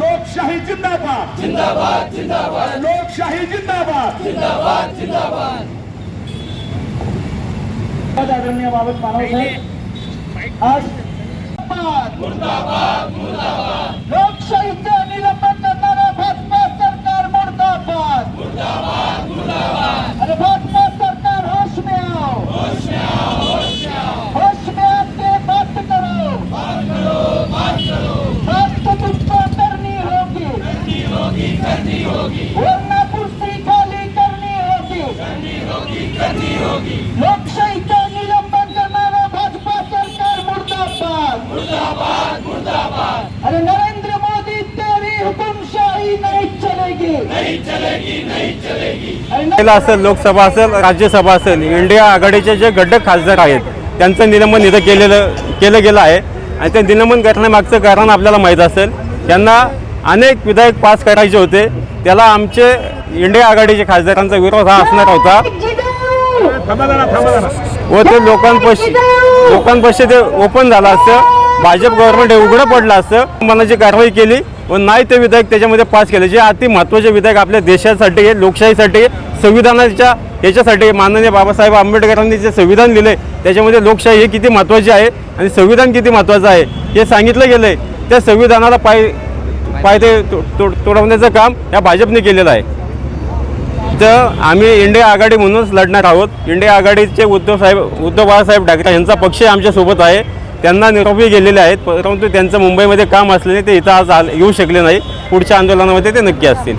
लोकशाही जिंदाबाद. जिंदाबाद जिंदाबाद. लोकशाही जिंदाबाद. आदरणीय बाबत मानवसाहेब आज लोकशाहीचं करनी होगी लोकशाहीचं निलंबन करणारं भाजपा सरकार मुर्दाबाद. अरे नरेंद्र मोदी तेरी हुकुमशाही नहीं चलेगी. महिला असेल लोकसभा असेल राज्यसभा असेल इंडिया आघाडीचे जे गड्डे खासदार आहेत त्यांचं निलंबन इथं केलेलं केलं गेलं आहे. आणि ते निलंबन करण्यामागचं कारण आपल्याला माहीत असेल त्यांना अनेक विधायक पास करायचे होते. त्याला आमचे इंडिया आघाडीच्या खासदारांचा विरोध हा असणार होता. व ते लोकांपाशी लोकांपाशी ते ओपन झालं असतं. भाजप गव्हर्नमेंट हे उघडं पडलं असतं. मनाची कारवाई केली व नाही ते विधेयक त्याच्यामध्ये पास केले. जे अति महत्त्वाचे विधेयक आपल्या देशासाठी आहे, लोकशाहीसाठी संविधानाच्या याच्यासाठी माननीय बाबासाहेब आंबेडकरांनी जे संविधान लिहिले त्याच्यामध्ये लोकशाही हे किती महत्त्वाची आहे आणि संविधान किती महत्त्वाचं आहे हे सांगितलं गेलं आहे त्या संविधानाला पाय पायदे तो- तोडवण्याचं काम या भाजपने केलेलं आहे. तर आम्ही इंडिया आघाडी म्हणूनच लढणार आहोत. इंडिया आघाडीचे उद्धव साहेब उद्धव बाळासाहेब ठाकरे यांचा पक्ष आमच्यासोबत आहे. त्यांना निरोपी गेलेले आहेत परंतु त्यांचं मुंबईमध्ये काम असल्याने ते इथं आज आल- येऊ शकले नाही. पुढच्या आंदोलनामध्ये ते नक्की असतील.